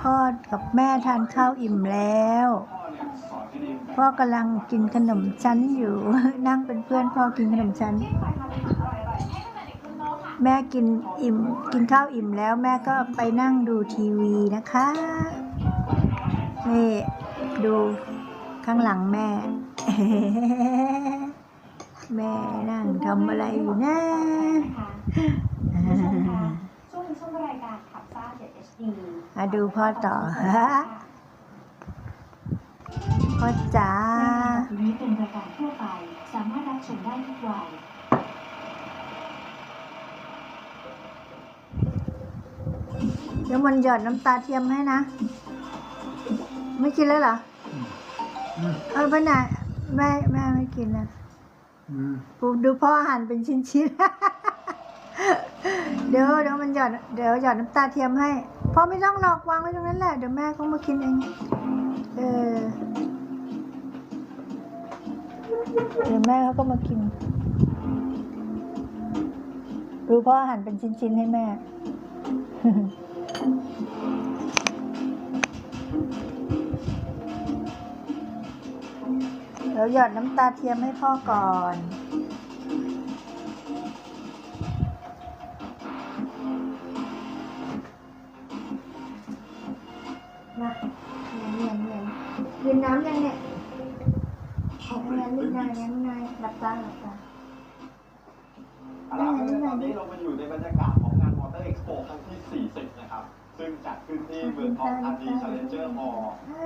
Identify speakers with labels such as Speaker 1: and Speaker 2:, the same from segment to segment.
Speaker 1: พ่อกับแม่ทานข้าวอิ่มแล้ว พ่อกำลังกินขนมชั้นอยู่ นั่งเป็นเพื่อนพ่อกินขนมชั้น แม่กินอิ่มกินข้าวอิ่มแล้วแม่ก็ไปนั่งดูทีวีนะคะนี่ดูข้างหลังแม่ แม่นั่งทำอะไรอยู่นะ
Speaker 2: ช่ว งนี้ช่วงรายการขับซ่าเจ็ด HD
Speaker 1: มาดูพ่อต่อพ่อจ๋า
Speaker 2: รายการนี้เป็นรายการทั่วไป สามารถรับชมได้ทุกวัย
Speaker 1: เดี๋ยวมันหยอดน้ำตาเทียมให้นะ ไม่กินแล้วเหรอ เออป้าหน่ะแม่แม่ไม่กินนะ
Speaker 3: อืม
Speaker 1: ปูดูพ่อหั่นเป็นชิ้นๆ เดี๋ยวเดี๋ยวมันหยอดเดี๋ยวหยอดน้ำตาเทียมให้พ่อไม่ต้องหลอกวางไว้ตรงนั้นแหละเดี๋ยวแม่เขามากินเองเออเดี๋ยวแม่เขาก็มากินดูพ่อหั่นเป็นชิ้นๆให้แม่เดี๋ยวหยอดน้ำตาเทียมให้พ่อก่อน นียนน้ำยังเนี่ยเนียนนิดหน่อยเนียนนิดหน่อยหลับตาหลับตา
Speaker 4: เอาละครับตอนนี้เรามาอยู่ในบรรยากาศของงานมอเตอร์เอ็กซ์โปครั้งที่ 40 นะครับ ซึ่งจัดขึ้นที่เมืองทองธานี Challenger Hall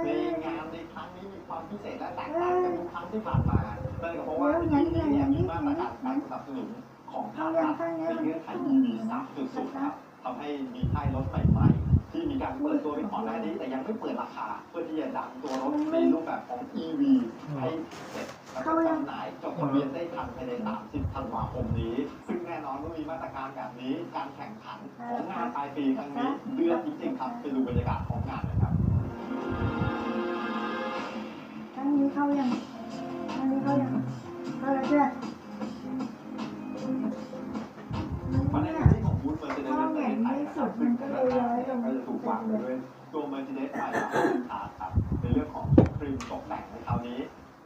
Speaker 4: ในงานในครั้งนี้มีความพิเศษและแตกต่างจากทุกครั้งที่ผ่านมานั่นก็เพราะว่าที่นี่เนี่ยมีมาตรการการสนับสนุนของภาครัฐในเงื่อนไข EV 3.0ครับทำให้มีค่ายรถใหม่ๆ ที่มีการเปิดตัวไปก่อนหน้านี้แต่ยังไม่เปิดราคา เพื่อที่จะดันตัวรถในรูปแบบของ EV ให้เสร็จแล้วก็จำหน่ายจดทะเบียนได้ทันภายใน 30 ธันวาคมนี้ ซึ่งแน่นอนว่ามีมาตรการแบบนี้ การแข่งขันของงานปลายปีครั้งนี้เดือดจริงๆครับไปดูบรรยากาศของงานเลยครับ
Speaker 1: อันนี้เข้ายัง เนี่
Speaker 4: ยก็จะถูกวางไปด้วยตัวเมอร์เจเดสใหม่อาร์ครับในเรื่องของครีมตกแต่งในคราวนี้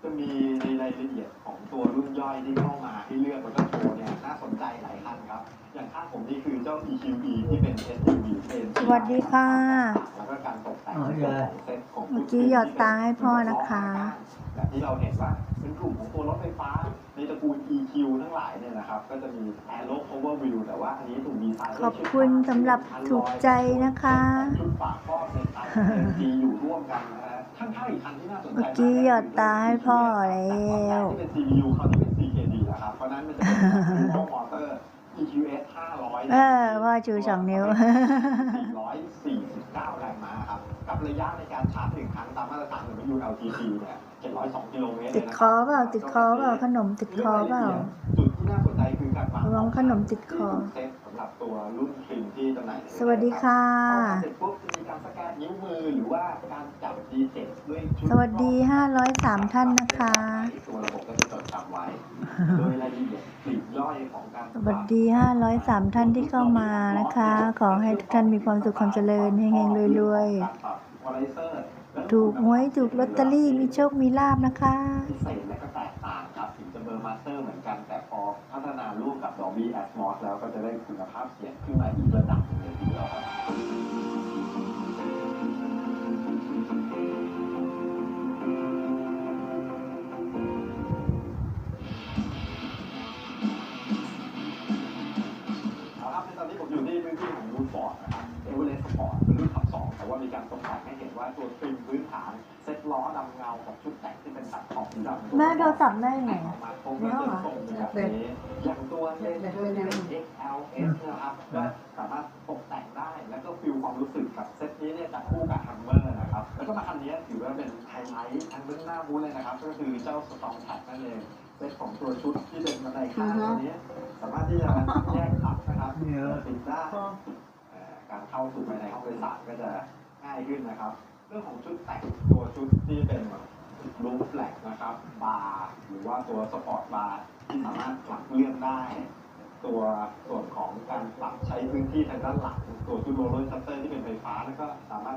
Speaker 4: จะมีในรายละเอียดของตัวรุ่นย่อยที่เข้ามาให้เลือกแล้วก็โชว์เนี่ยน่าสนใจหลายคันครับ อย่างข้างผมนี่คือเจ้า EQB ที่เป็น SUV เป็น
Speaker 1: สวัสดีค่ะ
Speaker 4: แล้วก็การตกแต่งในส่วนของเซ็ตของ
Speaker 1: เมื่อกี้หยอดตาให้พ่อนะคะ
Speaker 4: แบบที่เราเห็นว่าเป็นกลุ่มของตัวรถไฟฟ้า ในตระกูล EQ ทั้งหลายเนี่ยนะครับ ก็จะมี Aero Power Wheel แต่ว่าอันนี้ถูกดีไซน์
Speaker 1: ขอบคุณสำหรับถูกใจนะคะ
Speaker 4: ชุดฝาครอบในไทย MG อยู่ร่วมกันนะฮะข้างๆอีกคันที่น่าสนใจ
Speaker 1: เมื่อกี้หยอดตาให้พ่อแล้ว
Speaker 4: ที่เป็น CPU เขาที่เป็น CKD แล้วครับ เพราะนั้นมันจะเป็น Dual Motor EQS 500
Speaker 1: เออพ่อชูสองนิ้ว
Speaker 4: 449แรงม้าครับ กับระยะในการชาร์จหนึ่งครั้งตามมาตรฐานของ ULTC เนี่ย702กิโลเมตร
Speaker 1: ติดคอเปล่าติดคอเปล่าขนมติดคอเปล่า
Speaker 4: จุดที่น่าสนใจคือการวาง
Speaker 1: ระวังขนมติดคอ
Speaker 4: เซ็ตสำหรับตัวรุ่นครีมที่จำหน่ายใน
Speaker 1: สวัสดีค่ะ
Speaker 4: เสร็จปุ๊บจะมีการสแกนนิ้วมือหรือว่าการจับดีเทคด้วยชุ
Speaker 1: สวัสดี 503 ท่านนะคะ
Speaker 4: ตัวระบบก็จะจดจำไว้โดย
Speaker 1: วัสดี 503 ท่านที่เข้ามานะคะ ขอให้ทุกท่านมีความสุขความเจริญเฮงๆรวยๆ ถูกหวยถูกลอตเตอรี่มีโชคมีลาบนะคะ
Speaker 4: พิเศษและก็แตกต่างครับถึงจะเบอร์มาสเตอร์เหมือนกันแต่พอพัฒนาร่วมกับดอบี้แอสมอสแล้วก็จะได้คุณภาพเสียงขึ้นมาอีกระดับ พื้นที่ของรูทฟอร์ดนะครับเอเวอเรสต์สปอร์ตเป็นรุ่นขับสองแต่ว่ามีการตกแต่งให้เห็นว่าตัวทริมพื้นฐานเซ็ตล้อดำเงากับชุดแต่งที่เป็นตัดขอบสีดำ
Speaker 1: แม่โทรศัพท์ได้ไง
Speaker 4: แต่งออกมาตรงนี้เป็นทรงแบบนี้อย่างตัวเลนส์ XLS นะครับก็สามารถตกแต่งได้แล้วก็ฟิลความรู้สึกกับเซ็ตนี้เนี่ยจากคู่กับฮัมเมอร์นะครับแล้วก็มาคันนี้ถือว่าเป็นไฮไลท์อันเบื้องหน้าบูธเลยนะครับ ก็คือเจ้าสตองแท็กนั่นเองเซ็ตของตัวชุดที่เป็นบันไดข้างตัวนี้สามารถที่จะแยกขับนะครับ
Speaker 3: เนี่ย
Speaker 4: ติดได้เอ่อ การเข้าสู่ภายในห้องโดยสารก็จะง่ายขึ้นนะครับ เรื่องของชุดแต่งตัวชุดที่เป็นรูปแลกนะครับ บาร์หรือว่าตัวสปอร์ตบาร์ที่สามารถปรับเลื่อนได้ ตัวส่วนของการปรับใช้พื้นที่ทางด้านหลัง ตัวชุดโรลเลอร์ชัตเตอร์ที่เป็นไฟฟ้าแล้วก็สามารถที่